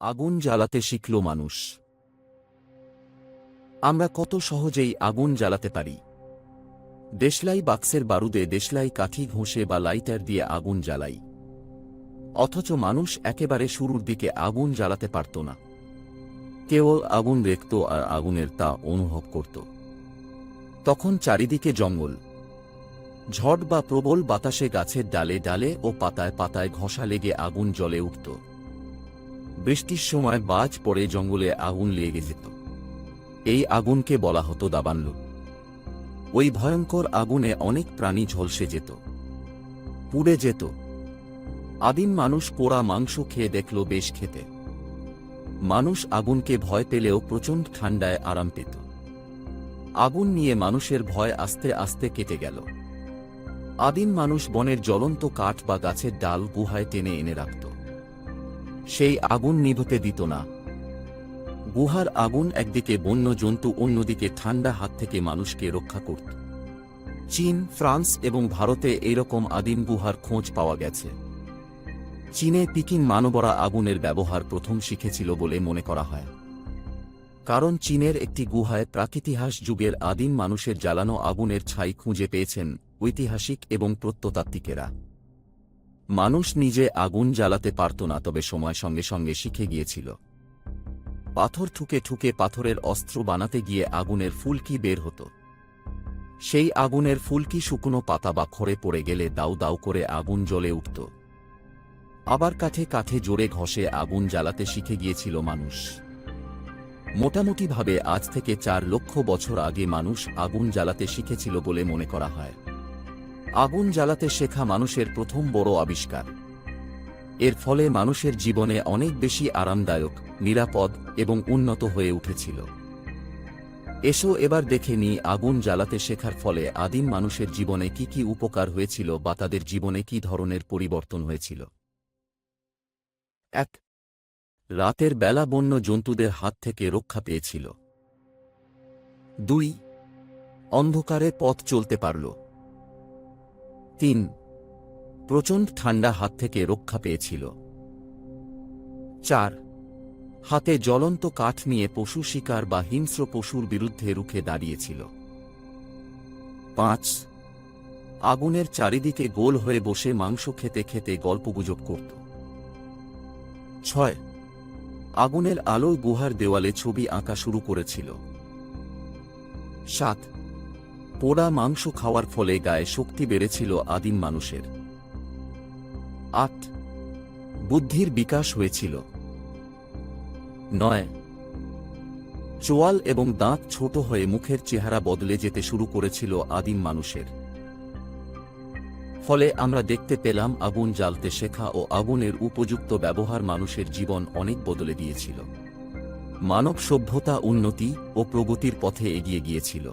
আগুন জ্বালাতে শিখল মানুষ। আমরা কত সহজেই আগুন জ্বালাতে পারি। দেশলাই বাক্সের বারুদে দেশলাই কাঠি ঘষে বা লাইটার দিয়ে আগুন জ্বালাই। অথচ মানুষ একেবারে শুরুর দিকে আগুন জ্বালাতে পারত না। কেবল আগুন দেখত আর আগুনের তা অনুভব করত। তখন চারিদিকে জঙ্গল। ঝড় বা প্রবল বাতাসে গাছের ডালে ডালে ও পাতায় পাতায় ঘষা লেগে আগুন জ্বলে উঠত। বৃষ্টির সময় বাজ পড়ে জঙ্গলে আগুন লেগে যেত। এই আগুনকে বলা হতো দাবানল। ওই ভয়ঙ্কর আগুনে অনেক প্রাণী ঝলসে যেত। পুড়ে যেত। আদিম মানুষ পোড়া মাংস খেয়ে দেখল বেশ খেতে। মানুষ আগুনকে ভয় পেলেও প্রচণ্ড ঠান্ডায় আরাম পেত। আগুন নিয়ে মানুষের ভয় আস্তে আস্তে কেটে গেল। আদিম মানুষ বনের জ্বলন্ত কাঠ বা গাছের ডাল গুহায় টেনে এনে রাখত। সেই আগুন নিভতে দিত না। গুহার আগুন একদিকে বন্য জন্তু, অন্যদিকে ঠান্ডা হাত থেকে মানুষকে রক্ষা করত। চীন, ফ্রান্স এবং ভারতে এইরকম আদিম গুহার খোঁজ পাওয়া গেছে। চীনে পিকিং মানবরা আগুনের ব্যবহার প্রথম শিখেছিল বলে মনে করা হয়। কারণ চীনের একটি গুহায় প্রাকৃতিহাস যুগের আদিম মানুষের জ্বালানো আগুনের ছাই খুঁজে পেয়েছেন ঐতিহাসিক এবং প্রত্নতাত্ত্বিকেরা। মানুষ নিজে আগুন জ্বালাতে পারত না, তবে সময় সঙ্গে সঙ্গে শিখে গিয়েছিল। পাথর ঠুকে ঠুকে পাথরের অস্ত্র বানাতে গিয়ে আগুনের ফুলকি বের হতো। সেই আগুনের ফুলকি শুকনো পাতা বা খড়ে পড়ে গেলে দাউ দাউ করে আগুন জ্বলে উঠত। আবার কাঠে কাঠে জোরে ঘষে আগুন জ্বালাতে শিখে গিয়েছিল মানুষ। মোটামুটিভাবে আজ থেকে চার লক্ষ বছর আগে মানুষ আগুন জ্বালাতে শিখেছিল বলে মনে করা হয়। আগুন জ্বালাতে শেখা মানুষের প্রথম বড় আবিষ্কার। এর ফলে মানুষের জীবনে অনেক বেশি আরামদায়ক, নিরাপদ এবং উন্নত হয়ে উঠেছিল। এসো এবার দেখে নি আগুন জ্বালাতে শেখার ফলে আদিম মানুষের জীবনে কি কি উপকার হয়েছিল বা তাদের জীবনে কি ধরনের পরিবর্তন হয়েছিল। এক, রাতের বেলা বন্য জন্তুদের হাত থেকে রক্ষা পেয়েছিল। দুই, অন্ধকারে পথ চলতে পারল। তিন। প্রচণ্ড ঠান্ডা হাত থেকে রক্ষা পেয়েছিল। চার। হাতে জ্বলন্ত কাঠ নিয়ে পশু শিকার বা হিংস্র পশুর বিরুদ্ধে রুখে দাঁড়িয়েছিল। পাঁচ। আগুনের চারিদিকে গোল হয়ে বসে মাংস খেতে খেতে গল্পগুজব করত। ছয়। আগুনের আলোয় গুহার দেওয়ালে ছবি আঁকা শুরু করেছিল। সাত। পোড়া মাংস খাওয়ার ফলে গায়ে শক্তি বেড়েছিল আদিম মানুষের। আট, বুদ্ধির বিকাশ হয়েছিল। নয়, চোয়াল এবং দাঁত ছোট হয়ে মুখের চেহারা বদলে যেতে শুরু করেছিল আদিম মানুষের। ফলে আমরা দেখতে পেলাম আগুন জ্বালতে শেখা ও আগুনের উপযুক্ত ব্যবহার মানুষের জীবন অনেক বদলে দিয়েছিল। মানব সভ্যতা উন্নতি ও প্রগতির পথে এগিয়ে গিয়েছিল।